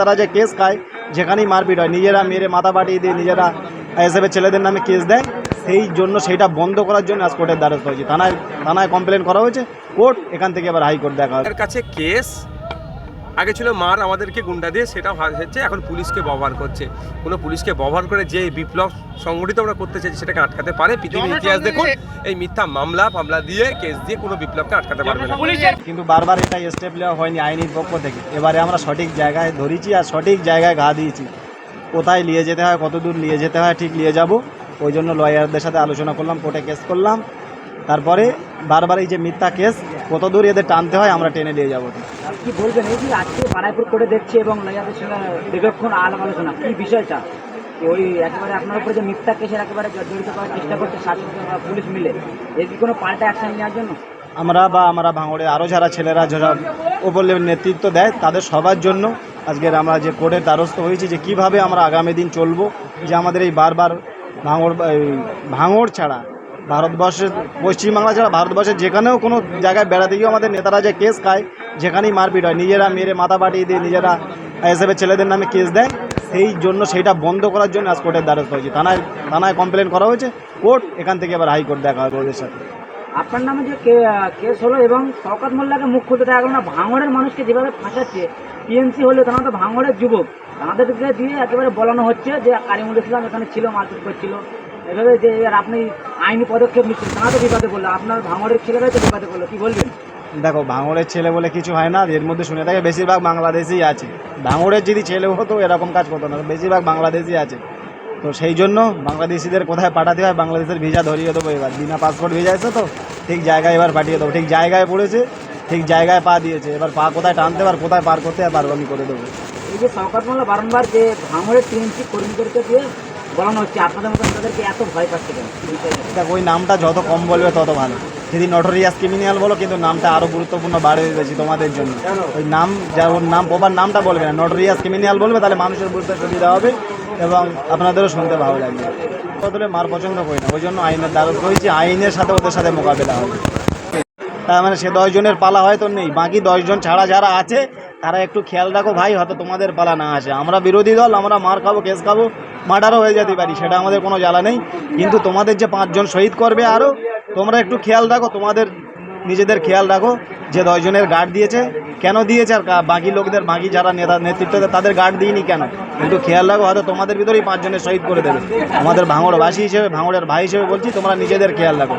তারা যে কেস খায়, যেখানেই মারপিট হয়, নিজেরা মেরে মাথা পাঠিয়ে দিয়ে নিজেরা এসএফের ছেলেদের নামে কেস দেয়, সেই জন্য সেইটা বন্ধ করার জন্য আজ কোর্টের দ্বারস্থ হয়েছে। থানায় থানায় কমপ্লেন করা হয়েছে, কোর্ট এখান থেকে আবার হাইকোর্ট দেখা কাছে কেস আগে ছিল মার আমাদেরকে গুন্ডা দিয়ে সেটা হচ্ছে এখন পুলিশকে ব্যবহার করছে। কোনো পুলিশকে ব্যবহার করে যে বিপ্লব সংগঠিত আমরা করতে চাইছি সেটাকে আটকাতে পারে। পৃথিবীর ইতিহাস দেখুন এই মিথ্যা মামলা ফামলা দিয়ে কেস দিয়ে কোনো বিপ্লবকে আটকাতে পারবে না। কিন্তু বারবার এটা স্টেপ নেওয়া হয়নি আইনির পক্ষ থেকে। এবারে আমরা সঠিক জায়গায় ধরেছি আর সঠিক জায়গায় ঘা দিয়েছি। কোথায় নিয়ে যেতে হয় কত দূর নিয়ে যেতে হয় ঠিক নিয়ে যাব। ওই জন্য লয়ারদের সাথে আলোচনা করলাম কোর্টে কেস করলাম। তারপরে বারবার এই যে মিথ্যা কেস কত দূর এদের টানতে হয় আমরা টেনে নিয়ে যাব। কি বলবেন? এই যে আজকে করে দেখছি এবং লয়ারদের সঙ্গে দীর্ঘক্ষণ আলাপ আলোচনা কি বিষয়টা? ওই একেবারে আপনার উপরে যে মিথ্যা কেসের একেবারে জড়িত করার চেষ্টা করছে শাসক পুলিশ মিলে এর কি কোনো পাল্টা অ্যাকশন নেওয়ার জন্য? আমরা বা আমরা ভাঙড়ে আরও যারা ছেলেরা যারা ওপর নেতৃত্ব দেয় তাদের সবার জন্য আজকের আমরা যে কোর্টের দ্বারস্থ হয়েছি যে কীভাবে আমরা আগামী দিন চলবো যে আমাদের এই বারবার ভাঙড় এই ভাঙড় ছাড়া ভারতবর্ষের, পশ্চিমবাংলা ছাড়া ভারতবর্ষের যেখানেও কোনো জায়গায় বেড়াতে গিয়েও আমাদের নেতারা যে কেস খায়, যেখানেই মারপিট হয়, নিজেরা মেরে মাথা পাঠিয়ে দিয়ে নিজেরা এসএফের ছেলেদের নামে কেস দেয়, সেই জন্য সেইটা বন্ধ করার জন্য আজ কোর্টের দ্বারস্থ হয়েছে। থানায় থানায় কমপ্লেন করা হয়েছে, কোর্ট এখান থেকে এবার হাইকোর্ট দেখা হবে ওদের সাথে। আপনার নামে যে কেস হলো এবং শওকত মোল্লাকে মুখ খুলতে দেখা না, ভাঙড়ের মানুষকে যেভাবে ফাঁসাচ্ছে টিএমসি হলে তারা তো ভাঙড়ের যুবক। তাদেরকে দিয়ে একেবারে বলানো হচ্ছে যে কারিমুল ইসলাম এখানে ছিল, মারপিট করছিল। এভাবে যে আপনি আইনি পদক্ষেপ নিচ্ছেন তারা তো বিপদে বলল আপনার ভাঙড়ের ছেলেরাই তো বিপদে বলল কি বলবেন? দেখো ভাঙড়ের ছেলে বলে কিছু হয় না এর মধ্যে শুনে থাকে বেশিরভাগ বাংলাদেশই আছে। ভাঙড়ের যদি ছেলে হতো এরকম কাজ করতো না বেশিরভাগ বাংলাদেশই আছে। তো সেই জন্য বাংলাদেশিদের কোথায় পাঠাতে হয় বাংলাদেশের ভিসা ধরিয়ে দেবো এবার। বিনা পাসপোর্ট ভিসা এসে তো ঠিক জায়গায় এবার পাঠিয়ে দেবো। ঠিক জায়গায় পড়েছে ঠিক জায়গায় পা দিয়েছে। এবার পা কোথায় টানতে পার কোথায় পার করতে পারব আমি করে দেবো। এই যে মোল্লা বারংবার যে ভাঙড়ের টিএমসি কর্মীদেরকে দিয়ে বলানো হচ্ছে আপনাদের মতন তাদেরকে এত ভয় পাচ্ছে কেন? দেখ ওই নামটা যত কম বলবে তত ভালো। যদি নটোরিয়াস ক্রিমিনাল বলো কিন্তু নামটা আরও গুরুত্বপূর্ণ বাড়ে বেশি তোমাদের জন্য। ওই নাম যা ওর নাম প্রপার নামটা বলবে না। নটোরিয়াস ক্রিমিনাল বলবে তাহলে মানুষের বুঝতে সুবিধা হবে এবং আপনাদেরও শুনতে ভালো লাগবে। বদলে মার পছন্দ করি না ওই জন্য আইনের দ্বারস্থ হয়েছি আইনের সাথে ওদের সাথে মোকাবেলা হবে। তার মানে সে দশজনের পালা হয়তো নেই বাকি দশজন ছাড়া যারা আছে তারা একটু খেয়াল রাখো, ভাই, হয়তো তোমাদের পালা না আসে। আমরা বিরোধী দল, আমরা মার খাব, কেস খাব, মার্ডারও হয়ে যেতে পারি, সেটা আমাদের কোনো জ্বালা নেই। কিন্তু তোমাদের যে পাঁচজন শহীদ করবে আরও তোমরা একটু খেয়াল রাখো, তোমাদের, নিজেদের খেয়াল রাখো, যে দশজনের গার্ড দিয়েছে, কেন দিয়েছে আর বাকি লোকদের, বাকি যারা নেতা নেতৃত্ব তাদের গার্ড দিইনি কেন? কিন্তু খেয়াল রাখো, হয়তো তোমাদের ভিতরেই পাঁচজনের শহীদ করে দেবে। আমাদের ভাঙড়বাসী হিসেবে, ভাঙড়ের ভাই হিসেবে বলছি, তোমরা নিজেদের খেয়াল রাখো।